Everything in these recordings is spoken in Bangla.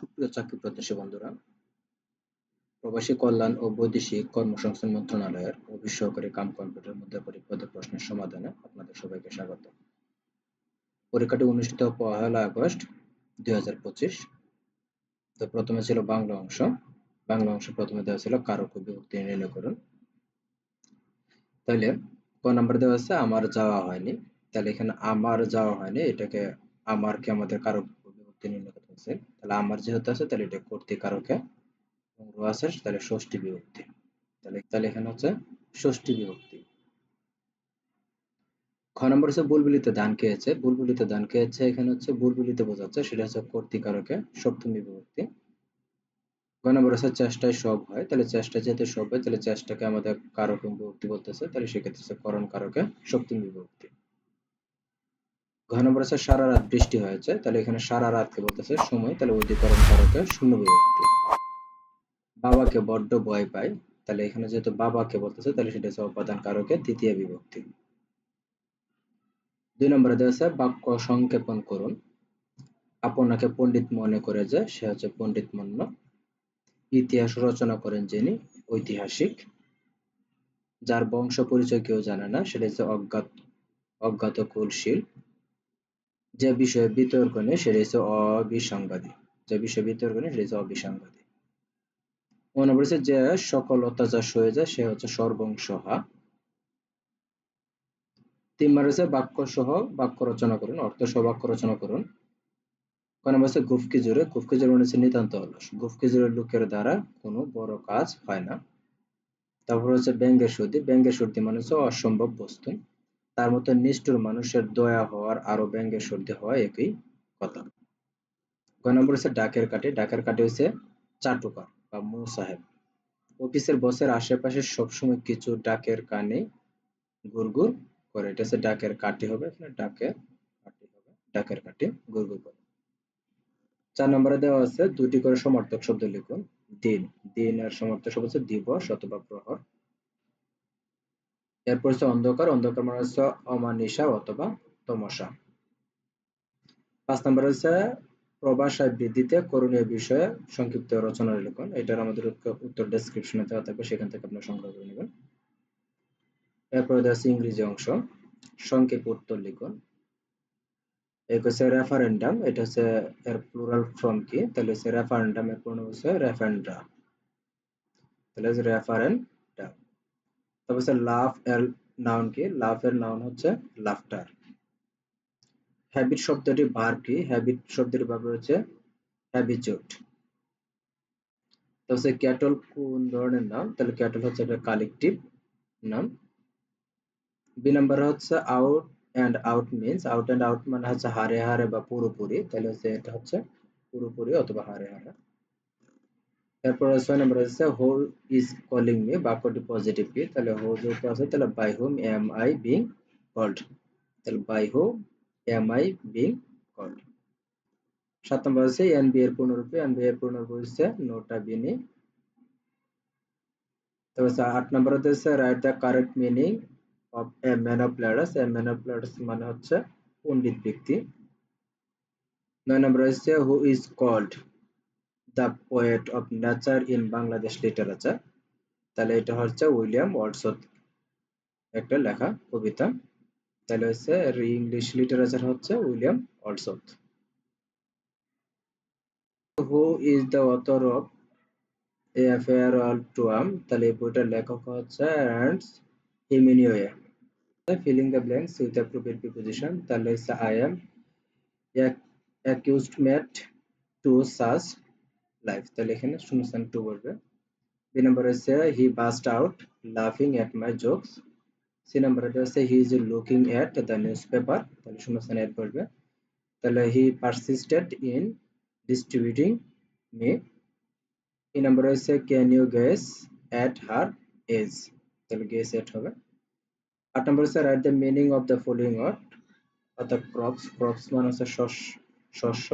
সুপ্রিয় চাকরি প্রত্যাশী বন্ধুরা, প্রবাসী কল্যাণ ও বৈদেশিক কর্মসংস্থান মন্ত্রণালয়ের অফিস সহকারী কাম কম্পিউটার মধ্যে পরীক্ষাদের প্রশ্নের সমাধানে আপনাদের সবাইকে স্বাগত। পরীক্ষাটি অনুষ্ঠিত পহেলা আগস্ট দুই তো প্রথমে ছিল বাংলা অংশ। বাংলা অংশ প্রথমে দেওয়া ছিল কারক বিভক্তি নির্ণয় করুন। তাহলে ক নাম্বার দেওয়া আছে, আমার যাওয়া হয়নি। তাহলে এখানে আমার যাওয়া হয়নি, এটাকে আমারকে আমাদের কারক বিভক্তি নির্ণয় করতে হচ্ছে, তাহলে আমার যেহেতু আছে, তাহলে এটা কর্তৃকারকে এবং রো আছে, তাহলে ষষ্ঠী বিভক্তি। তাহলে তাহলে এখানে হচ্ছে ষষ্ঠী বিভক্তি। খ নম্বর হচ্ছে বুলবুলিতে ধান খেয়েছে বুলবুলিতে ধান খেয়েছে এখানে হচ্ছে বুলবুলিতে বোঝাচ্ছে, সেটা হচ্ছে কর্তৃকারকে সপ্তমী বিভক্তি। গ নম্বর হচ্ছে চেষ্টায় সব হয়, তাহলে চেষ্টা যেহেতু সব হয়, তাহলে চেষ্টাকে আমাদের কারক বিভক্তি বলতেছে, তাহলে সেক্ষেত্রে করণ কারকে সপ্তমী বিভক্তি। ঘ নম্বর সারা রাত বৃষ্টি হয়েছে, তাহলে এখানে সারা রাতকে বলতেছে সময়, তাহলে অধিকরণ কারকে শূন্য বিভক্তি বাবাকে বড্ড ভয় পায়, তাহলে এখানে যেহেতু বাবাকে বলতেছে, তাহলে সেটা হচ্ছে অপাদান কারকে তৃতীয় বিভক্তি। দুই নম্বরে দেওয়া আছে, বাক্য সংক্ষেপণ করুন। আপনাকে পণ্ডিত মনে করে যে, সে হচ্ছে পণ্ডিত মন্য। ইতিহাস রচনা করেন যিনি, ঐতিহাসিক। যার বংশ পরিচয় কেউ জানে না, সেটা হচ্ছে অজ্ঞাত অজ্ঞাত কুলশীল যে বিষয়ে বিতর্ক নেই সেটা হচ্ছে অবিসংবাদী। যে বিষয়ে বিতর্ক নেই সেটা হচ্ছে অবিসংবাদী। মনে পড়েছে যে সকল অত্যাচার সয়ে যায়, সে হচ্ছে সর্বংসহা। তিন মার বাক্য সহ বাক্য রচনা করুন অর্থ সহ বাক্য রচনা করুন। কোন বলছে গুফকি জোরে গুফকি জোরে মানে নিতান্ত অলস। গুফকি জোরে লোকের দ্বারা কোনো বড় কাজ হয় না। তারপর হচ্ছে ব্যঙ্গের সর্দি ব্যঙ্গের সর্দি মানে হচ্ছে অসম্ভব বস্তু। তার মতো নিষ্ঠুর মানুষের দয়া হওয়ার আরও ব্যঙ্গের সর্দি হওয়া একই কথা। কয় নম্বর হচ্ছে ডাকের কাটে ডাকের কাটে হচ্ছে চাটুকার বা মু সাহেব অফিসের বসের আশেপাশে সবসময় কিছু ডাকের কানে গুড়গুড় করে। এটা হচ্ছে ডাকের কাটি হবে। এখানে ডাকের কাটি হবে। ডাকের কাটি গুড়গুড় করে। চার নম্বরে দেওয়া আছে দুটি করে সমর্থক শব্দ লিখুন। দিন। দিনের সমর্থক শব্দ হচ্ছে দিবস অথবা প্রহর। এরপর হচ্ছে অন্ধকার অন্ধকার মানে হচ্ছে অমানিসা অথবা তমসা। পাঁচ নম্বর হচ্ছে প্রবাসায় বৃদ্ধিতে করণীয় বিষয়ে সংক্ষিপ্ত রচনা লিখুন। এটার আমাদের উত্তর ডেসক্রিপশনে দেওয়া থাকবে, সেখান থেকে আপনারা সংগ্রহ করে নেবেন। এরপরে দেওয়া ইংরেজি অংশ। সংক্ষেপ উত্তর লিখুন। এক হচ্ছে রেফারেন্ডাম এটা হচ্ছে এর প্লুরাল ফর্ম কি? তাহলে হচ্ছে রেফারেন্ডাম এর পূর্ণ হচ্ছে রেফারেন্ডা তাহলে হচ্ছে তারপর হচ্ছে লাভ এর নাউন কি? লাভ এর নাউন হচ্ছে লাফটার হ্যাবিট শব্দটি ভার্ব কি? হ্যাবিট শব্দটি ভার্ব হচ্ছে হ্যাবিচুড তো ক্যাটল কোন ধরনের নাম তাহলে ক্যাটল হচ্ছে একটা কালেকটিভ নাম বি নাম্বার হচ্ছে out and out means out and out মানে হচ্ছে হারে হারে বা পুরোপুরি। তাহলে হচ্ছে এটা হচ্ছে পুরোপুরি অথবা হারে হারে। তারপর ছয় নম্বর হচ্ছে হু ইজ কলিং মি বাক্যটি পজিটিভ কি? তাহলে হু যেহেতু আছে, তাহলে by whom am I being called তাহলে by whom am I being called সাত নম্বর হচ্ছে এন বি এর পূর্ণরূপে এন বি এর পূর্ণরূপ হচ্ছে নোটা বিনি তারপর আট নম্বর হচ্ছে write the correct meaning of a man of letters a man of letters মানে হচ্ছে পণ্ডিত ব্যক্তি। নয় নম্বর হচ্ছে who is called the poet of nature in Bangladesh literature. তাহলে এটা হচ্ছে উইলিয়াম ওয়ার্ডসওয়ার্থ একটা লেখা কবিতা। তাহলে হচ্ছে ইংলিশ লিটারেচার হচ্ছে William Wordsworth who is the author of a farewell to আম তাহলে এই বইটার লেখক হচ্ছে Ernest Hemingway. Filling the blanks with appropriate preposition তাহলে হচ্ছে I am accustomed to such life তাহলে এখানে শূন্যস্থান টু বলবে বি নাম্বার হচ্ছে হি বাস্ট আউট লাফিং at my jokes C number হচ্ছে he is looking at the newspaper তাহলে শূন্যস্থান এড করবে তাহলে he persisted in distributing me E number হচ্ছে can you guess at her age তাহলে গেস এট হবে। আট নম্বর হচ্ছে write the meaning of the following word অর্থাৎ ক্রপস ক্রপস মানে হচ্ছে শস্য।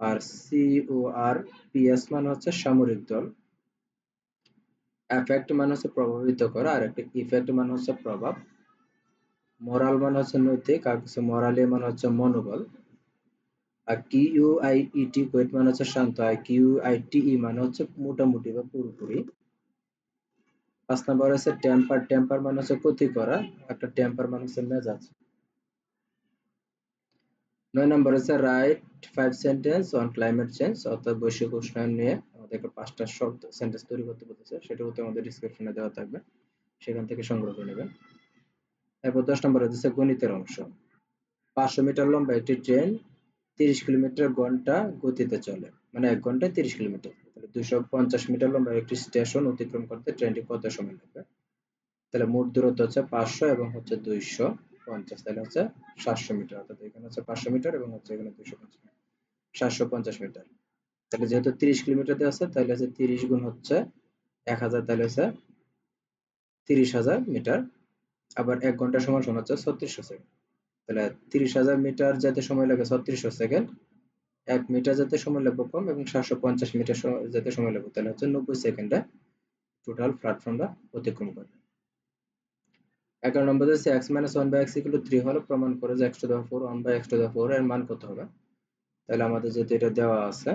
আর সিও আর পিএস মানে হচ্ছে সামরিক দল। এফেক্ট মানে হচ্ছে প্রভাবিত করা আর একটা ইফেক্ট মানে হচ্ছে প্রভাব। মোরাল মানে হচ্ছে নৈতিক, আর কিছু মরালি মানে হচ্ছে মনোবল। আর কিউ আই টি কোয়েট মানে হচ্ছে শান্ত, আর কিউ আই টি ই মানে হচ্ছে মোটামুটি বা পুরোপুরি। পাঁচ নাম্বার হচ্ছে টেম্পার টেম্পার মানে হচ্ছে ক্ষতি করা, একটা টেম্পার মানে হচ্ছে মেজাজ। নয় নম্বর হচ্ছে write five sentence on climate change অর্থাৎ বৈশ্বিক উষ্ণায়ন নিয়ে আমাদেরকে পাঁচটা শব্দ সেন্টেন্স তৈরি করতে বলতেছে সেটা হতে আমাদের ডিসক্রিপশনে দেওয়া থাকবে, সেখান থেকে সংগ্রহ করে নেবেন। এরপর দশ নম্বর হচ্ছে গণিতের অংশ। পাঁচশো মিটার লম্বা একটি ট্রেন তিরিশ কিলোমিটার ঘণ্টা গতিতে চলে মানে এক ঘন্টায় তিরিশ কিলোমিটার। তাহলে দুইশো পঞ্চাশ মিটার লম্বা একটি স্টেশন অতিক্রম করতে ট্রেনটি কত সময় লাগবে? তাহলে মোট দূরত্ব হচ্ছে পাঁচশো এবং হচ্ছে দুইশো। পঞ্চাশ, তাহলে হচ্ছে সাতশো মিটার, অর্থাৎ এখানে হচ্ছে পাঁচশো মিটার এবং হচ্ছে এখানে পঞ্চাশ সাতশো পঞ্চাশ মিটার। তাহলে যেহেতু তিরিশ কিলোমিটার দিয়ে আছে, তাহলে হচ্ছে তিরিশ গুণ হচ্ছে এক হাজার, তাহলে হচ্ছে তিরিশ হাজার মিটার। আবার এক ঘণ্টা সমান হচ্ছে ছত্রিশশো সেকেন্ড। তাহলে তিরিশ হাজার মিটার যেতে সময় লাগে ছত্রিশশো সেকেন্ড, এক মিটার যেতে সময় লাগবে কম এবং সাতশো পঞ্চাশ মিটার যেতে সময় লাগবে, তাহলে হচ্ছে নব্বই সেকেন্ডে টোটাল প্ল্যাটফর্মটা অতিক্রম করবে। এগারো নম্বর হচ্ছে X minus one by X equal three হলো, প্রমাণ করে যে X to the four one by to four এর মান কত হবে। তাহলে আমাদের যেহেতু এটা দেওয়া আছে,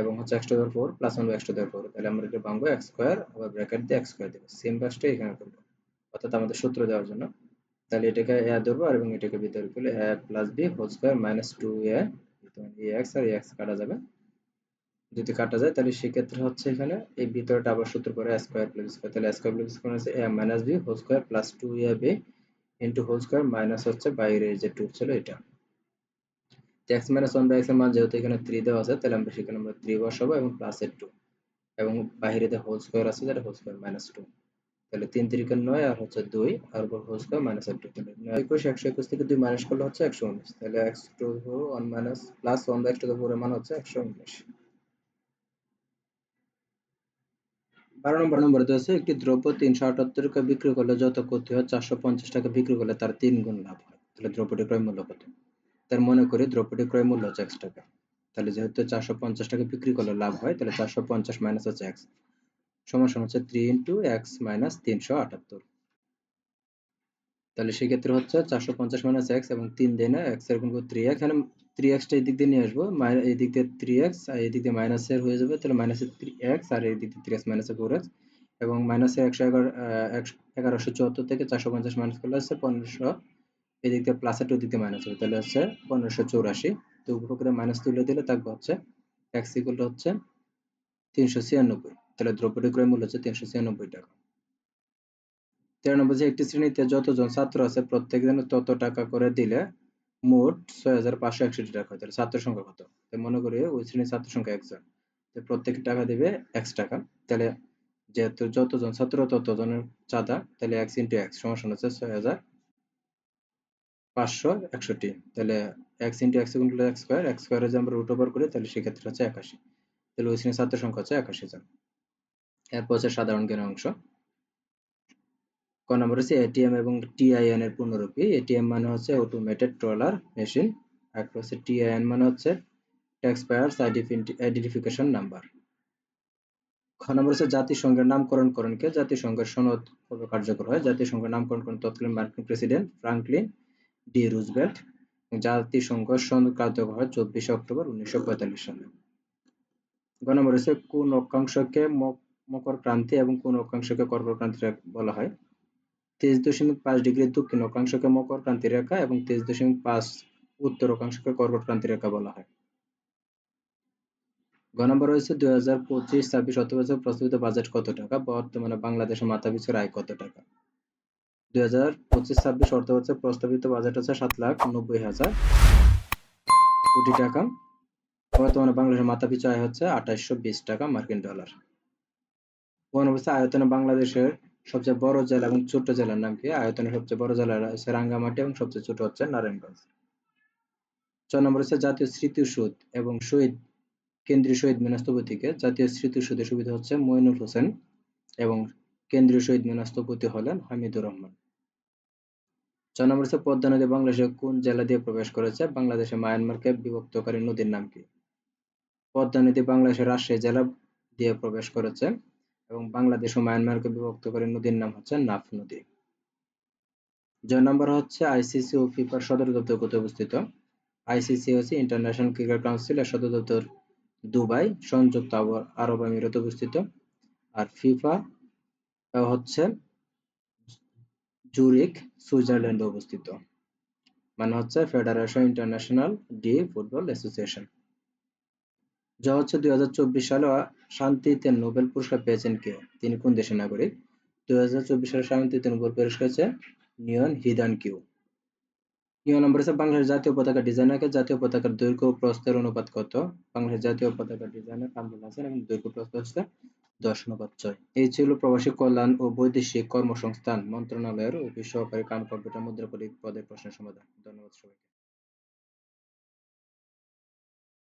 এবং হচ্ছে X to the four plus one by to four তাহলে আমরা এটা ভাঙবো এক্স স্কোয়ার আবার ব্র্যাকেট দিয়ে এক্স স্কোয়ার দেবো। সেম কাজটা এখানে করব, অর্থাৎ আমাদের সূত্র দেওয়ার জন্য। তাহলে এটাকে এ ধরবো এবং এটাকে ভিতরে করলে A plus B whole square minus two X R x কাটা যাবে। যদি কাটা যায়, তাহলে সেক্ষেত্রে হচ্ছে এখানে এই ভিতরটা আবার সূত্র করে স্কোয়ার প্লাস স্কোয়ার তাহলে স্কোয়ার প্লাস স্কোয়ার হচ্ছে A minus B whole square plus two A B into whole square minus হচ্ছে বাইরে যে টু ছিল এটা। এক্স মাইনাস ওয়ান বাই এক্সের মান যেহেতু এখানে থ্রি দেওয়া আছে, তাহলে আমরা সেখানে আমরা থ্রি বসাবো এবং প্লাস এর টু এবং বাইরে যে হোল স্কোয়ার আছে যেটা হোল স্কোয়ার মাইনাস টু তাহলে তিন তিরিকের নয় আর হচ্ছে দুই, আর উপর হোল স্কোয়ার মাইনাস টু তাহলে নয় একুশ, একশো একুশ থেকে দুই মাইনাস করলে হচ্ছে একশো উনিশ। তাহলে X to one minus plus one by X to মান হচ্ছে একশো উনিশ। বারো নম্বর নম্বরে হচ্ছে একটি দ্রব্য তিনশো আটাত্তর টাকা বিক্রি করলে যত ক্ষতি হয় চারশো পঞ্চাশ টাকা বিক্রি করলে তার তিন গুণ লাভ হয়। তাহলে দ্রব্যটি ক্রয় মূল্য কত? তার মনে করি দ্রব্যটি ক্রয় মূল্য হচ্ছে একশো টাকা। তাহলে যেহেতু চারশো পঞ্চাশ টাকা বিক্রি করলে লাভ হয়, তাহলে চারশো পঞ্চাশ মাইনাস হচ্ছে এক্স। সমান সমান হচ্ছে থ্রি ইন্টু এক্স মাইনাস তিনশো আটাত্তর। তাহলে সেক্ষেত্রে হচ্ছে চারশো পঞ্চাশ মাইনাস এক্স এবং তিন দিনে এক্সের গুণ থ্রি এখানে থ্রি এক্সটা এই দিক দিয়ে নিয়ে আসব এই দিক দিয়ে থ্রি এক্স আর এই দিক দিয়ে মাইনাসের হয়ে যাবে, তাহলে মাইনাসের থ্রি এক্স আর এই দিক দিয়ে থ্রি এক্স মাইনাসের এবং মাইনাসের একশো এগারো এগারোশো চুয়াত্তর থেকে চারশো পঞ্চাশ মাইনাস করলে পনেরোশো দিক দিয়ে মাইনাস হবে, তাহলে হচ্ছে পনেরোশো তো উপরে মাইনাস তুলে দিলে থাকবে হচ্ছে এক্স ইকুয়াল হচ্ছে তিনশো ছিয়ানব্বই, তাহলে দ্রব্যটি ক্রয় মূল্য হচ্ছে তিনশো ছিয়ানব্বই টাকা। তেরো নম্বর যে একটি শ্রেণীতে যতজন ছাত্র আছে প্রত্যেক দিন তত টাকা করে দিলে মোট ছয় হাজার পাঁচশো একষট্টি টাকা হয়। ছাত্র সংখ্যা কত? মনে করি ওই শ্রেণির ছাত্র সংখ্যা একজন। প্রত্যেক টাকা দিবে এক্স টাকা। তাহলে যেহেতু যতজন ছাত্র, ততজনের চাঁদা, তাহলে এক্স ইন্টু এক্স সমান হচ্ছে ছয় হাজার পাঁচশো একষট্টি। তাহলে এক্স ইন্টু এক্স গুণ এক্স স্কোয়ার এক্স স্কোয়ারে যে আমরা রুট ওভার করি, তাহলে সেক্ষেত্রে হচ্ছে একাশি। তাহলে ওই শ্রেণির ছাত্র সংখ্যা হচ্ছে একাশি জন। এরপর হচ্ছে সাধারণ জ্ঞানের অংশ। ক নম্বর হচ্ছে এটিএম এবং টিআইএন এর পূর্ণরূপী। এটিএম মানে হচ্ছে অটোমেটেড ট্রলার মেশিন আর হচ্ছে টিআইএন মানে হচ্ছে ট্যাক্স পায়ার আইডেন্টিফিকেশন নাম্বার খ নম্বর হচ্ছে জাতিসংঘের করণকে জাতিসংঘের সনদ কার্যকর হয়? জাতিসংঘের নামকরণ করেন তৎকালীন মার্কিন প্রেসিডেন্ট ফ্রাঙ্কলিন ডি রুজভেল্ট। জাতিসংঘ সনদ কার্যকর হয় চব্বিশে অক্টোবর উনিশশো পঁয়তাল্লিশ সালে। গ নম্বর হচ্ছে কোন অক্ষাংশকে মকর ক্রান্তি এবং কোন অক্ষাংশকে কর্কট ক্রান্তি বলা হয়? তেইশ দশমিক পাঁচ ডিগ্রি দক্ষিণ অক্ষাংশকে মকর ক্রান্তি রেখা এবং তেইশ দশমিক পাঁচ উত্তর অক্ষাংশকে কর্কট ক্রান্তি রেখা বলা হয়। গ নম্বর রয়েছে দুই হাজার পঁচিশ, ছাব্বিশ অর্থবছর প্রস্তাবিত বাজেট কত টাকা? বর্তমানে বাংলাদেশের মাথাপিছু আয় কত টাকা? দুই হাজার পঁচিশ, ছাব্বিশ অর্থবছর প্রস্তাবিত বাজেট হচ্ছে সাত লাখ নব্বই হাজার কোটি টাকা। বর্তমানে বাংলাদেশের মাথাপিছু আয় হচ্ছে আঠাশশো বিশ টাকা মার্কিন ডলার। কোন অবস্থায় আয়তনে বাংলাদেশের সবচেয়ে বড় জেলা এবং ছোট জেলার নাম কি? আয়তনে সবচেয়ে বড় জেলা হচ্ছে রাঙ্গামাটি এবং সবচেয়ে ছোট হচ্ছে নারায়ণগঞ্জ। ছ নম্বর হচ্ছে জাতীয় স্মৃতিসৌধ এবং শহীদ, কেন্দ্রীয় শহীদ মিনাস্তপতিকে জাতীয় স্মৃতিসৌধের সুবিধা হচ্ছে মইনুল হোসেন এবং কেন্দ্রীয় শহীদ মিনাস্তপতি হলেন হামিদুর রহমান। ছ নম্বর হচ্ছে পদ্মা নদী বাংলাদেশের কোন জেলা দিয়ে প্রবেশ করেছে? বাংলাদেশে মায়ানমারকে বিভক্তকারী নদীর নাম কি? পদ্মা নদী বাংলাদেশের রাজশাহী জেলা দিয়ে প্রবেশ করেছে। এবং বাংলাদেশ ও মায়ানমারকে বিভক্ত করে নদীর নাম হচ্ছে নাফ নদী। জয় নম্বর হচ্ছে আইসিসি ও ফিফার সদর দপ্তর কোথায় অবস্থিত? আইসিসি হচ্ছে ইন্টারন্যাশনাল ক্রিকেট কাউন্সিল এর সদর দপ্তর দুবাই, সংযুক্ত আরব আমিরাতে অবস্থিত। আর ফিফা হচ্ছে জুরিক সুইজারল্যান্ডে অবস্থিত। মানে হচ্ছে federation international de football association. যা হচ্ছে দুই সালে শান্তিতে নোবেল পুরস্কার পেয়েছেন কে? তিনি কোন দেশের নাগরিক? দুই সালে শান্তিতে নোবেল পুরস্কার হচ্ছে নিয়ন হিদান কিউ নিয়ম নম্বর হচ্ছে বাংলাদেশ জাতীয় পতাকা ডিজাইনারকে জাতীয় পতাকার দৈর্ঘ্য ও প্রস্থের অনুপাত কত? বাংলাদেশ জাতীয় পতাকা ডিজাইনার কামরুল হাসান এবং দৈর্ঘ্য প্রস্থ হচ্ছে দশ অনুপাত ছয়। এই ছিল প্রবাসী কল্যাণ ও বৈদেশিক কর্মসংস্থান মন্ত্রণালয়ের অফিস সহকারী কাম কম্পিউটার মুদ্রা পদে প্রশ্নের সমাধান। ধন্যবাদ সবাইকে।